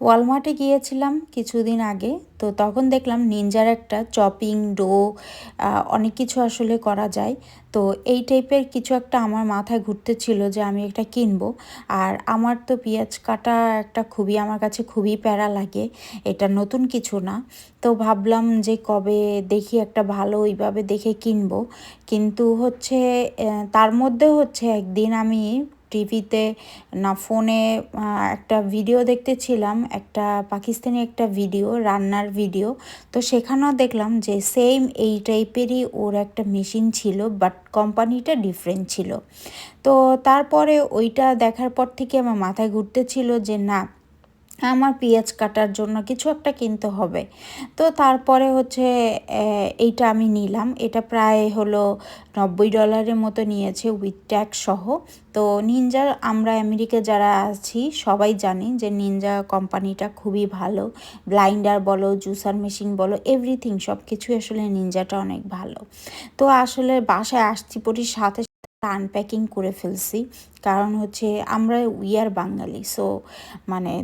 ওয়ালমার্টে গিয়েছিলাম কিছুদিন আগে, তো তখন দেখলাম নিনজার একটা চপিং, ডো অনেক কিছু আসলে করা যায়। তো এই টাইপের কিছু একটা আমার মাথায় ঘুরতেছিল যে আমি একটা কিনবো। আর আমার তো পেঁয়াজ কাটা একটা খুবই, আমার কাছে খুবই প্যারা লাগে, এটা নতুন কিছু না। তো ভাবলাম যে কবে দেখি একটা ভালো ওইভাবে দেখে কিনবো। কিন্তু হচ্ছে তার মধ্যে হচ্ছে একদিন আমি টিভিতে, না ফোনে একটা ভিডিও দেখতেছিলাম, একটা পাকিস্তানি একটা ভিডিও রান্নার ভিডিও তো সেখানেও দেখলাম যে সেম এই টাইপেরই ওর একটা মেশিন ছিল বাট কোম্পানিটা ডিফারেন্ট ছিল। তো তারপরে ওইটা দেখার পর থেকে আমার মাথায় ঘুরতেছিল যে না আমার পেঁয়াজ কাটার জন্য কিছু একটা কিনতে হবে। তো তারপরে হচ্ছে এইটা আমি নিলাম। এটা প্রায় হলো নব্বই ডলারের মতো নিয়েছে উইথ ট্যাক্স সহ। তো নিনজার আমরা আমেরিকা যারা আছি, সবাই জানি যে নিনজা কোম্পানিটা খুবই ভালো। ব্লাইন্ডার বলো, জুসার মেশিন বলো, এভরিথিং সব কিছু আসলে নিনজাটা অনেক ভালো। তো আসলে বাসায় আসছি পরি সাথে আনপ্যাকিং করে ফেলছি। কারণ হচ্ছে আমরা উইয়ার বাঙালি সো মানে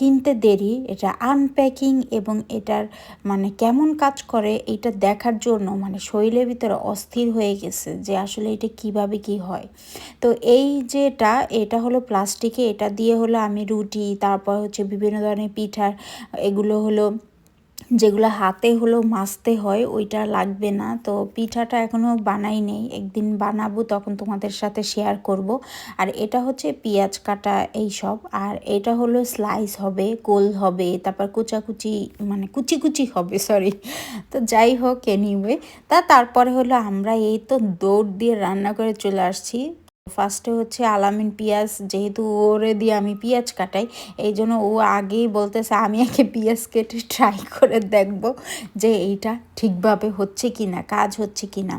কিনতে দেরি, এটা আনপ্যাকিং এবং এটার মানে কেমন কাজ করে, এটা দেখার জন্য মানে শরীরের ভিতরে অস্থির হয়ে গেছে যে আসলে এটা কীভাবে কি হয়। তো এই যেটা, এটা হলো প্লাস্টিকে এটা দিয়ে হলো আমি রুটি, তারপর হচ্ছে বিভিন্ন ধরনের পিঠার, এগুলো হলো যেগুলো হাতে হলো মাছতে হয়, ওইটা লাগবে না। তো পিঠাটা এখনও বানাই নেই। একদিন বানাবো, তখন তোমাদের সাথে শেয়ার করব। আর এটা হচ্ছে পেঁয়াজ কাটা এই সব। আর এটা হলো স্লাইস হবে, গোল হবে, তারপর কুচাকুচি মানে কুচি কুচি হবে সরি তো যাই হোক এনিওয়ে তা তারপরে হলো আমরা এই তো দৌড় দিয়ে রান্না করে চলে আসছি। ফার্স্টে হচ্ছে আলামিন পিঁয়াজ, যেহেতু ওরে দিয়ে আমি পিঁয়াজ কাটাই এই জন্য ও আগেই বলতেছে, আমি আগে পিঁয়াজ কেটে ট্রাই করে দেখব যে এইটা ঠিকভাবে হচ্ছে কি না কাজ হচ্ছে কি না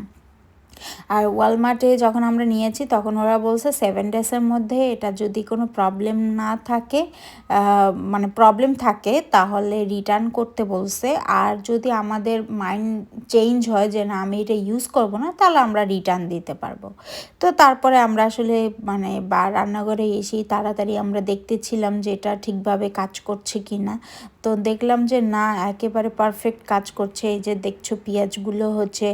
আর ওয়ালমার্টে যখন আমরা নিয়েছি, তখন ওরা বলছে সেভেন ডেসের মধ্যে এটা যদি কোনো প্রবলেম না থাকে মানে প্রবলেম থাকে, তাহলে রিটার্ন করতে বলছে। আর যদি আমাদের মাইন্ড চেঞ্জ হয় যে না, আমি এটা ইউজ করব না, তাহলে আমরা রিটার্ন দিতে পারব। তো তারপরে আমরা আসলে মানে বা রান্নাঘরে এসেই তাড়াতাড়ি আমরা দেখতেছিলাম যে এটা ঠিকভাবে কাজ করছে কি না তো দেখলাম যে না, একেবারে পারফেক্ট কাজ করছে। এই যে দেখছ, পেঁয়াজগুলো হচ্ছে,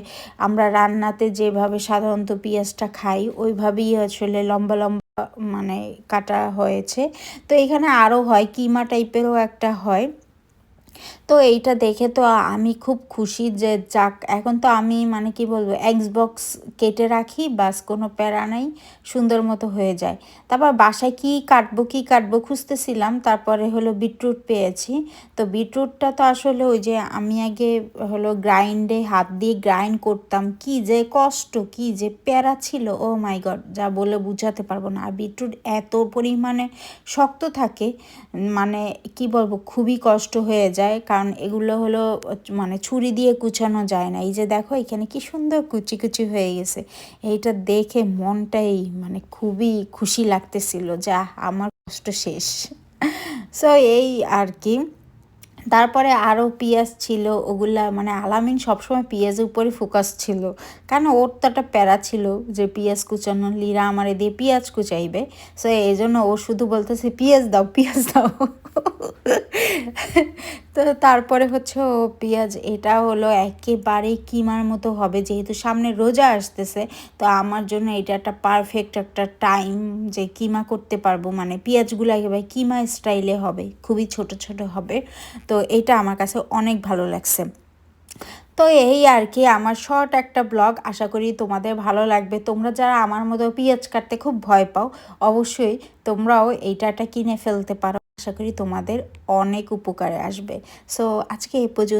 আমরা রান্নাতে যেভাবে সাধারণত পেঁয়াজটা খাই, ওইভাবেই আসলে লম্বা লম্বা মানে কাটা হয়েছে। তো এখানে আরও হয়, কিমা টাইপেরও একটা হয়। তো এইটা দেখে তো আমি খুব খুশি যে যাক, এখন তো আমি মানে কি বলব এক্সবক্স কেটে রাখি, বাস কোনো প্যারা নাই, সুন্দর মতো হয়ে যায়। তারপর বাসায় কি কাটবো কি কাটবো খুঁজতেছিলাম, তারপরে হলো বিটরুট পেয়েছি। তো বিটরুটটা তো আসলে ওই যে আমি আগে হলো গ্রাইন্ডে হাত দিয়ে গ্রাইন্ড করতাম, কি যে কষ্ট, কি যে প্যারা ছিল, ও মাই গড, যা বলে বুঝাতে পারব না। আর বিটরুট এত পরিমাণে শক্ত থাকে মানে কি বলব, খুবই কষ্ট হয়ে যায় কারণ এগুলো হলো মানে ছুরি দিয়ে কুচানো যায় না। এই যে দেখো, এখানে কি সুন্দর কুচি কুচি হয়ে গেছে। এইটা দেখে মনটাই মানে খুবই খুশি লাগতেছিল যা আমার কষ্ট শেষ। সো এই আর কি। তারপরে আরও পিঁয়াজ ছিল, ওগুলা মানে আলামিন সবসময় পিঁয়াজের উপরে ফোকাস ছিল। কারণ ওর তো একটা প্যারা ছিল যে, পিঁয়াজ কুচানো, লিরা আমারে দিয়ে পিঁয়াজ কুচাইবে। সো এই জন্য ও শুধু বলতেছে, পিঁয়াজ দাও পিঁয়াজ দাও। তো তারপরে হচ্ছে, ও পেঁয়াজ, এটা হলো একেবারে কিমার মতো হবে। যেহেতু সামনে রোজা আসতেছে, তো আমার জন্য এটা একটা পারফেক্ট একটা টাইম যে কিমা করতে পারব। মানে পেঁয়াজগুলো একেবারে কিমা স্টাইলে হবে, খুবই ছোট ছোট হবে। তো এটা আমার কাছে অনেক ভালো লাগছে। তো এই আর কি, আমার শর্ট একটা ব্লগ আশা করি তোমাদের ভালো লাগবে। তোমরা যারা আমার মতো পেঁয়াজ কাটতে খুব ভয় পাও, অবশ্যই তোমরাও এইটাটা কিনে ফেলতে পারো। আশা করি তোমাদের অনেক উপকারে আসবে। সো আজকে এ পর্যন্ত